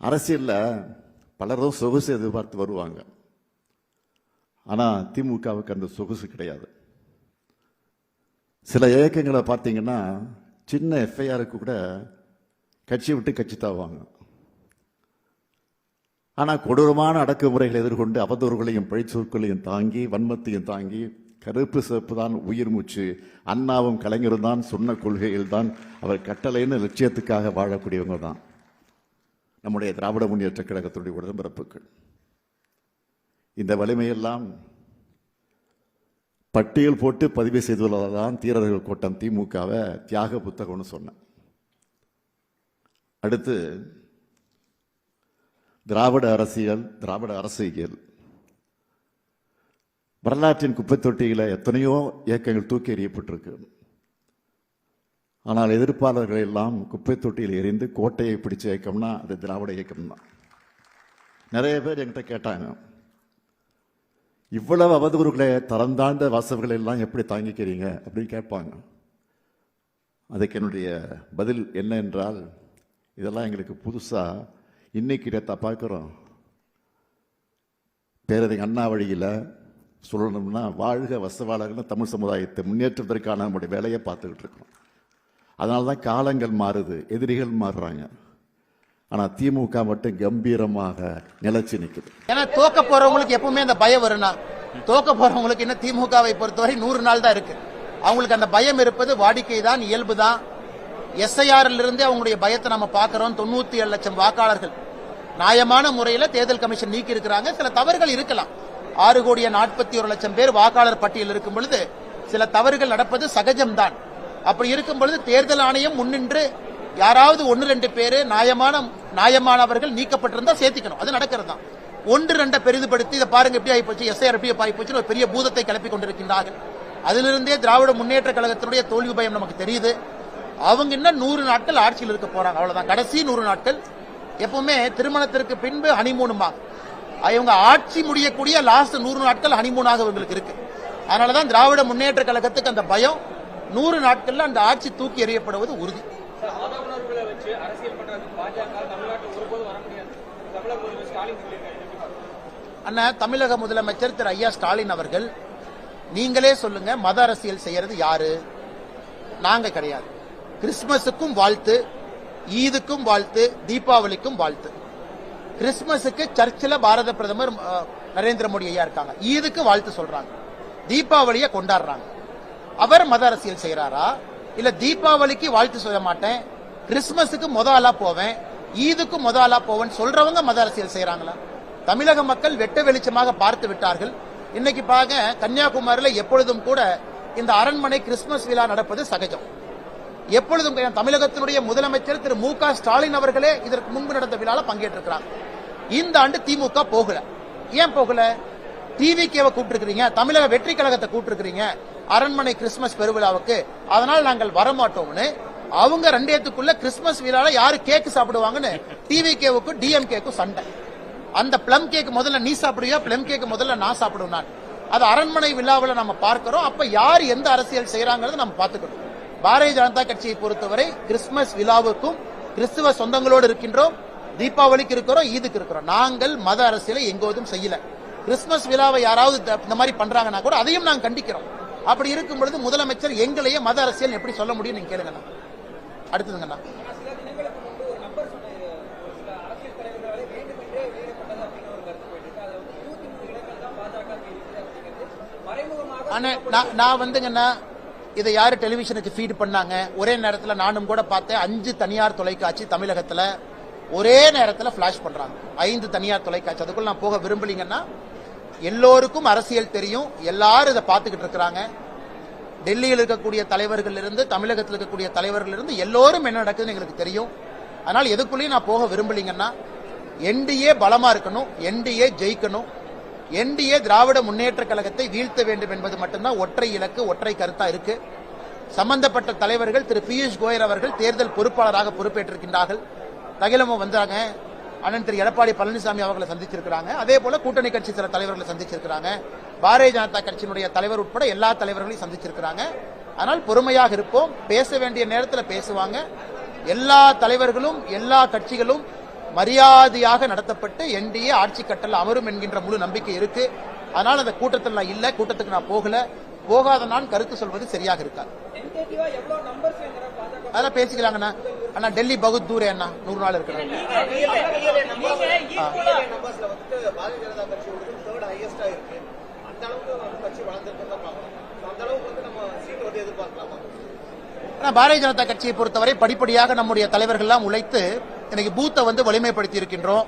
அரசியலில் பலரும் சொகுசு எதிர்பார்த்து வருவாங்க. ஆனால் திமுகவுக்கு அந்த சொகுசு கிடையாது. சில இயக்கங்களை பார்த்தீங்கன்னா சின்ன எஃப்ஐஆருக்கு கூட கட்சி விட்டு கட்சி தாவாங்க ஆனால் கொடூரமான அடக்குமுறைகளை எதிர்கொண்டு அவதூறுகளையும் பழிச்சொற்களையும் தாங்கி வன்மத்தையும் தாங்கி கருப்பு சிவப்பு தான் உயிர் மூச்சு அண்ணாவும் கலைஞரும் தான் சொன்ன கொள்கையில் தான் அவர் கட்டளைன்னு லட்சியத்துக்காக வாழக்கூடியவங்க தான். நம்முடைய திராவிட முன்னேற்ற கழகத்துடைய உடன்பிறப்புகள். இந்த வலிமையெல்லாம் பட்டியல் போட்டு பதிவு செய்துள்ளதால் தான் தீரர்கள் கூட்டம் திமுகவை தியாக புத்தகம்னு சொன்னேன். அடுத்து திராவிட அரசியல் திராவிட அரசியல். வரலாற்றின் குப்பை தொட்டியில் எத்தனையோ இயக்கங்கள் தூக்கி எறியப்பட்டிருக்கு. ஆனால் எதிர்ப்பாளர்கள் எல்லாம் குப்பை தொட்டியில் எரிந்து கோட்டையை பிடிச்ச இயக்கம்னா அது திராவிட இயக்கம் தான். நிறைய பேர் என்கிட்ட கேட்டாங்க இவ்வளவு அவதூறுகளை தரம் வாசவர்கள் எல்லாம் எப்படி தாங்கிக்கிறீங்க? அப்படின்னு கேட்பாங்க. அதுக்கு என்னுடைய பதில் என்ன என்றால் இதெல்லாம் எங்களுக்கு புதுசாக இன்னைக்கு இடத்தை பார்க்குறோம். பேரதை அண்ணா வழியில் சொல்லணும்னா வாழ்க வசவாளர்கள் தமிழ் சமுதாயத்தை முன்னேற்றத்திற்கான நம்முடைய வேலையை பார்த்துக்கிட்டு இருக்கிறோம். அதனால தான் காலங்கள் மாறுது எதிரிகள் மாறுறாங்க. ஆனால் திமுக மட்டும் கம்பீரமாக நிலைச்சு நிற்குது ஏன்னா தோக்க போறவங்களுக்கு எப்பவுமே அந்த பயம் வரும்னா தோக்க போறவங்களுக்கு என்ன திமுகவை பொறுத்தவரை நூறு நாள் தான் இருக்கு. அவங்களுக்கு அந்த பயம் இருப்பது வாடிக்கை தான் இயல்பு தான். எஸ்ஐஆர்ல இருந்தே அவங்களுடைய பயத்தை நம்ம பார்க்கிறோம். தொண்ணூத்தி ஏழு லட்சம் வாக்காளர்கள் நியாயமான முறையில் தேர்தல் கமிஷன் நீக்கி இருக்கிறாங்க. சில தவறுகள் இருக்கலாம். ஆறு கோடியே நாற்பத்தி ஒரு லட்சம் பேர் வாக்காளர் பட்டியல் இருக்கும் பொழுது சில தவறுகள் நடப்பது சகஜம்தான். அப்படி இருக்கும் பொழுது தேர்தல் ஆணையம் முன்னின்று யாராவது ஒன்று ரெண்டு பேரு நியாயமான நியாயமானவர்கள் நீக்கப்பட்டிருந்தா சேர்த்திக்கணும். அது நடக்கிறது தான் ஒன்று ரெண்டை பெரிதுபடுத்தி இதை பாருங்க எப்படி ஆயிப்போச்சு எஸ்ஐஆர்பி ஆகிப்போச்சு ஆயிப்போச்சு ஒரு பெரிய பூதத்தை கிளப்பி கொண்டிருக்கின்றார்கள். அதிலிருந்தே திராவிட முன்னேற்ற கழகத்தினுடைய தோல்வி பயம் நமக்கு தெரியுது. அவங்க இன்னும் நூறு நாட்கள் ஆட்சியில் இருக்க போறாங்க. அவ்வளவுதான். கடைசி நூறு நாட்கள். எப்பவுமே திருமணத்திற்கு பின்பு ஹனிமூனுமா இவங்க ஆட்சி முடியக்கூடிய லாஸ்ட் நூறு நாட்கள் ஹனிமூனாக இவங்களுக்கு இருக்கு. அதனாலதான் திராவிட முன்னேற்ற கழகத்துக்கு அந்த பயம் நூறு நாட்கள்ல அந்த ஆட்சி தூக்கி எறியப்படுவது உறுதி. அண்ணா தமிழக முதலமைச்சர் திரு ஐயா ஸ்டாலின் அவர்கள் நீங்களே சொல்லுங்க மத அரசியல் செய்யறது யாரு? நாங்க கிடையாது. கிறிஸ்துமஸுக்கும் வாழ்த்து ஈதுக்கும் வாழ்த்து தீபாவளிக்கும் வாழ்த்து. கிறிஸ்துமஸுக்கு சர்ச்சில் பாரத பிரதமர் நரேந்திர மோடி ஐயா இருக்காங்க. ஈதுக்கு வாழ்த்து சொல்றாங்க. தீபாவளியை கொண்டாடுறாங்க. அவர் மத அரசியல் செய்யறாரா இல்ல தீபாவளிக்கு வாழ்த்து சொல்ல மாட்டேன். கிறிஸ்துமஸுக்கு முத ஆளா போவேன். ஈதுக்கு முத ஆளா போவேன் சொல்றவங்க மத அரசியல் செய்யறாங்களா தமிழக மக்கள் வெட்ட வெளிச்சமாக பார்த்து விட்டார்கள். இன்னைக்கு பாக்க கன்னியாகுமரியில எப்பொழுதும் கூட இந்த அரண்மனை கிறிஸ்துமஸ் விழா நடப்பது சகஜம். எப்பொழுதும் தமிழகத்தினுடைய முதலமைச்சர் திரு மு க ஸ்டாலின் அவர்களே இதற்கு முன்பு நடந்த விழால பங்கேற்றிருக்கிறாங்க இந்த ஆண்டு திமுக போகல. ஏன் போகல? டிவிகேவை கூப்பிட்டுருக்கீங்க தமிழக வெற்றி கழகத்தை கூப்பிட்டுருக்கீங்க அரண்மனை கிறிஸ்துமஸ் பெருவிழாவுக்கு. அதனால் நாங்கள் வரமாட்டோம்னு. அவங்க ரெண்டேத்துக்குள்ள கிறிஸ்துமஸ் விழால யாரு கேக்கு சாப்பிடுவாங்கன்னு டிவிகேவுக்கும் டிஎம்கேக்கும் சண்டை. அந்த பிளம் கேக் முதல்ல நீ சாப்பிடுவியா? பிளம் கேக் முதல்ல நான் சாப்பிடுவேன் நான். அது அரண்மனை விழாவில் நம்ம பார்க்கிறோம். அப்ப யார் எந்த அரசியல் செய்யறாங்கிறது நம்ம பார்த்துக்கணும். பாரதிய ஜனதா கட்சியை பொறுத்தவரை கிறிஸ்துமஸ் விழாவுக்கும் கிறிஸ்துவ சொந்தங்களோடு இருக்கின்றோம். தீபாவளிக்கு இருக்கிறோம் ஈதுக்கு இருக்கிறோம். நாங்கள் மத அரசியலை எங்கோதும் செய்யல. கிறிஸ்துமஸ் விழாவை யாராவது இந்த மாதிரி பண்றாங்கன்னா கூட அதையும் நாங்கள் கண்டிக்கிறோம். அப்படி இருக்கும் பொழுது முதலமைச்சர் எங்களையே மத அரசியல் எப்படி சொல்ல முடியும் நீங்க கேளுங்கண்ணா. அடுத்ததுங்கண்ணா. நான் நான் வந்துங்கண்ணா இதை யாரு டெலிவிஷனுக்கு ஃபீட் பண்ணாங்க? ஒரே நேரத்தில் நானும் கூட பார்த்தேன் அஞ்சு தனியார் தொலைக்காட்சி தமிழகத்தில் ஒரே நேரத்தில் ஃபிளாஷ் பண்ணுறாங்க ஐந்து தனியார் தொலைக்காட்சி. அதுக்குள்ள நான் போக விரும்பலீங்கன்னா எல்லோருக்கும் அரசியல் தெரியும் எல்லாரும் இதை பார்த்துக்கிட்டு இருக்கிறாங்க. டெல்லியில் இருக்கக்கூடிய தலைவர்கள் இருந்து தமிழகத்தில் இருக்கக்கூடிய தலைவர்கள் இருந்து எல்லோரும் என்ன நடக்குதுன்னு எங்களுக்கு தெரியும். அதனால் எதுக்குள்ளேயும் நான் போக விரும்பலீங்கன்னா என்டிஏ பலமா இருக்கணும் என்டிஏ ஜெயிக்கணும் என்டிஏ திராவிட முன்னேற்ற கழகத்தை வீழ்த்த வேண்டும் என்பது மட்டும்தான் ஒற்றை இலக்கு ஒற்றை கருத்தா இருக்கு. சம்பந்தப்பட்ட தலைவர்கள் திரு பியூஷ் கோயல் அவர்கள் தேர்தல் பொறுப்பாளராக பொறுப்பேற்றிருக்கின்றார்கள். தகிலமும் வந்தாங்க. அண்ணன் திரு எடப்பாடி பழனிசாமி அவர்களை சந்திச்சிருக்கிறாங்க. அதே போல கூட்டணி கட்சி சில தலைவர்களை சந்திச்சிருக்கிறாங்க. பாரதிய ஜனதா கட்சியினுடைய தலைவர் உட்பட எல்லா தலைவர்களையும் சந்திச்சிருக்கிறாங்க. ஆனால் பொறுமையாக இருப்போம். பேச வேண்டிய நேரத்தில் பேசுவாங்க. எல்லா தலைவர்களும் எல்லா கட்சிகளும் மரியாதையாக நடத்தப்பட்டு என்டிஏ ஆட்சி கட்டல் அமரும் என்கின்ற முழு நம்பிக்கை இருக்கு. அதனால அந்த கூட்டத்தில் நான் இல்ல. கூட்டத்துக்கு நான் போகல. போகாத நான் கருத்து சொல்வது சரியாக இருக்காது. அதெல்லாம் பேசிக்கலாங்கண்ணா அண்ணா. டெல்லி பகுத் தூரே அண்ணா. நூறு நாள் வந்துட்டு பாரதிய ஜனதா கட்சியோட தேர்ட் ஹையஸ்டா இருக்கு. அந்த பாரதிய ஜனதா கட்சியை பொறுத்தவரை படிப்படியாக நம்முடைய தலைவர்கள் எல்லாம் உழைத்து இன்னைக்கு பூத்தை வந்து வலிமைப்படுத்தி இருக்கின்றோம்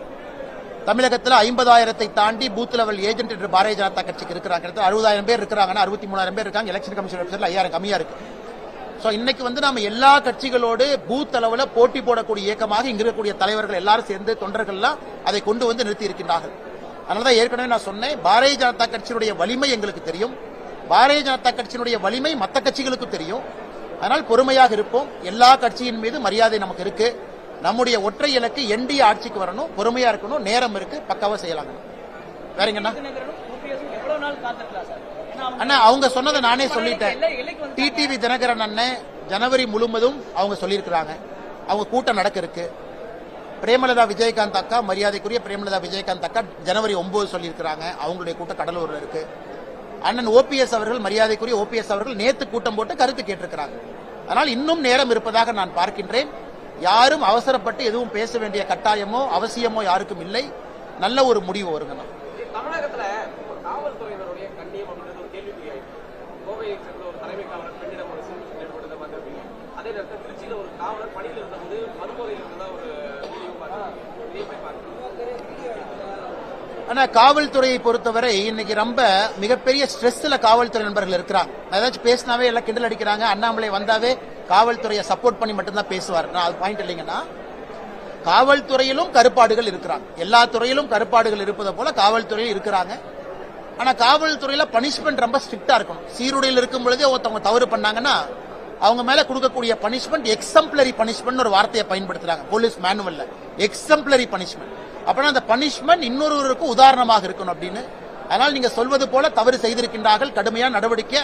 தமிழகத்தில் ஐம்பதாயிரத்தை தாண்டி பூத் லெவல் ஏஜென்ட் என்று பாரதிய ஜனதா கட்சிக்கு இருக்கிறாங்க. அறுபதாயிரம் பேர் இருக்கிறாங்கன்னா அறுபத்தி மூணாயிரம் பேர் இருக்காங்க. எலெக்ஷன் கமிஷன் வெப்சைட்ல ஐயாயிரம் கம்மியா இருக்கு. சோ இன்னைக்கு வந்து நம்ம எல்லா கட்சிகளோடு பூத் அளவுல போட்டி போடக்கூடிய இயக்கமாக இங்க இருக்கக்கூடிய தலைவர்கள் எல்லாரும் சேர்ந்து தொண்டர்கள்லாம் அதை கொண்டு வந்து நிறுத்தி இருக்கின்றார்கள் அதனாலதான் ஏற்கனவே நான் சொன்னேன் பாரதிய ஜனதா கட்சியினுடைய வலிமை எங்களுக்கு தெரியும். பாரதிய ஜனதா கட்சியினுடைய வலிமை மற்ற கட்சிகளுக்கும் தெரியும். அதனால் பொறுமையாக இருப்போம். எல்லா கட்சியின் மீது மரியாதை நமக்கு இருக்கு. நம்முடைய ஒற்றை இலக்கு என்டிஏ ஆட்சிக்கு வரணும் பொறுமையா இருக்கணும் நேரம் இருக்கு பக்காவா செய்யலாங்க. வேறங்கண்ணா அண்ணா அவங்க சொன்னதை நானே சொல்லிட்டேன். டிடிவி தினகரன் அண்ணன் ஜனவரி முழுவதும் அவங்க சொல்லியிருக்கிறாங்க. அவங்க கூட்டம் நடக்க இருக்கு. பிரேமலதா விஜயகாந்த் அக்கா மரியாதைக்குரிய பிரேமலதா விஜயகாந்த் அக்கா ஜனவரி ஒன்பது சொல்லியிருக்கிறாங்க. அவங்களுடைய கூட்டம் கடலூர்ல இருக்கு. அண்ணன் ஓபிஎஸ் அவர்கள் மரியாதைக்குரிய ஓபிஎஸ் அவர்கள் நேத்து கூட்டம் போட்டு கருத்து கேட்டிருக்கிறாங்க. அதனால் இன்னும் நேரம் இருப்பதாக நான் பார்க்கின்றேன். யாரும் அவசரப்பட்டு எதுவும் பேச வேண்டிய கட்டாயமோ அவசியமோ யாருக்கும் இல்லை. நல்ல ஒரு முடிவு வருங்க ஒரு காவலர் அதே நேரத்தில் ஒரு காவலர் பணியில் இருந்தபோது இருந்ததா ஒரு வீடியோ பார்த்து இதையும் போய் பார்க்கணும் ஆனா காவல்துறையை பொறுத்தவரை இன்னைக்கு ரொம்ப மிகப்பெரிய ஸ்ட்ரெஸ்ல காவல்துறை நண்பர்கள் இருக்கிறாங்க. ஏதாச்சும் பேசினாவே எல்லாம் கிண்டல் அடிக்கிறாங்க. அண்ணாமலை வந்தாவே காவல்துறையை சப்போர்ட் பண்ணி மட்டும்தான் பேசுவார். நான் அது பாயிண்ட் இல்லைங்கன்னா காவல்துறையிலும் கருப்பாடுகள் இருக்கிறாங்க. எல்லா துறையிலும் கருப்பாடுகள் இருப்பதை போல காவல்துறையில் இருக்கிறாங்க. ஆனா காவல்துறையில பனிஷ்மெண்ட் ரொம்ப ஸ்ட்ரிக்டா இருக்கணும். சீருடையில் இருக்கும் பொழுதே ஒருத்தவங்க தவறு பண்ணாங்கன்னா அவங்க மேல கொடுக்கக்கூடிய பனிஷ்மெண்ட் எக்ஸம்ப்ளரி பனிஷ்மெண்ட் ஒரு வார்த்தையை பயன்படுத்துறாங்க. போலீஸ் மேனுவல்ல எக்ஸம்பிளரி பனிஷ்மெண்ட் அப்படின்னா அந்த பனிஷ்மெண்ட் இன்னொருவருக்கு உதாரணமாக இருக்கணும் அப்படின்னு. அதனால் நீங்க சொல்வது போல தவறு செய்திருக்கின்றார்கள். கடுமையான நடவடிக்கை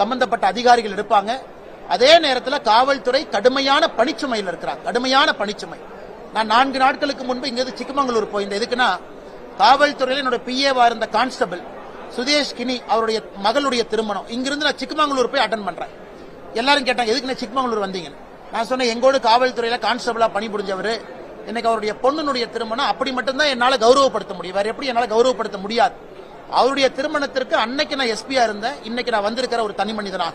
சம்பந்தப்பட்ட அதிகாரிகள் எடுப்பாங்க. அதே நேரத்தில் காவல்துறை கடுமையான பணிச்சுமையில் இருக்கிறார் கடுமையான பணிச்சுமை. நான் நான்கு நாட்களுக்கு முன்பு இங்கிருந்து சிக்கமங்களூர் போயிருந்தேன். எதுக்குன்னா காவல்துறையில் என்னோட பிஏவா இருந்த கான்ஸ்டபிள் சுதேஷ் கினி அவருடைய மகளுடைய திருமணம். இங்கிருந்து நான் சிக்கமங்களூர் போய் அட்டன் பண்றேன். எல்லாரும் கேட்டாங்க எதுக்கு நான் சிக்கமங்களூர் வந்தீங்க நான் சொன்னேன் எங்கோடு காவல்துறையில கான்ஸ்டபிளா பணிபுரிஞ்சவர் இன்னைக்கு அவருடைய பொண்ணுனுடைய திருமணம் அப்படி மட்டும்தான் என்னால கௌரவப்படுத்த முடியும். வேற எப்படி என்னால கௌரவப்படுத்த முடியாது. அவருடைய திருமணத்திற்கு அன்னைக்கு நான் எஸ்பியா இருந்தேன். இன்னைக்கு நான் வந்திருக்கிற ஒரு தனி மனிதனாக.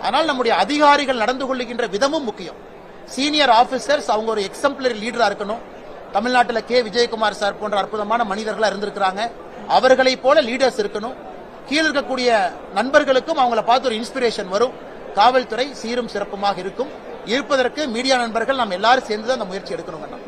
அதனால் நம்முடைய அதிகாரிகள் நடந்து கொள்ளுகின்ற விதமும் முக்கியம். சீனியர் ஆபீசர்ஸ் அவங்க ஒரு எக்ஸம்பிளரி லீடரா இருக்கணும். தமிழ்நாட்டில் கே. விஜயகுமார் சார் போன்ற அற்புதமான மனிதர்களா இருந்திருக்கிறாங்க. அவர்களை போல லீடர்ஸ் இருக்கணும். கீழ இருக்கக்கூடிய நண்பர்களுக்கும் அவங்கள பார்த்து ஒரு இன்ஸ்பிரேஷன் வரும். காவல்துறை சீரும் சிறப்புமாக இருக்கும். இருப்பதற்கு மீடியா நண்பர்கள் நம்ம எல்லாரும் சேர்ந்து தான் அந்த முயற்சி எடுக்கணும்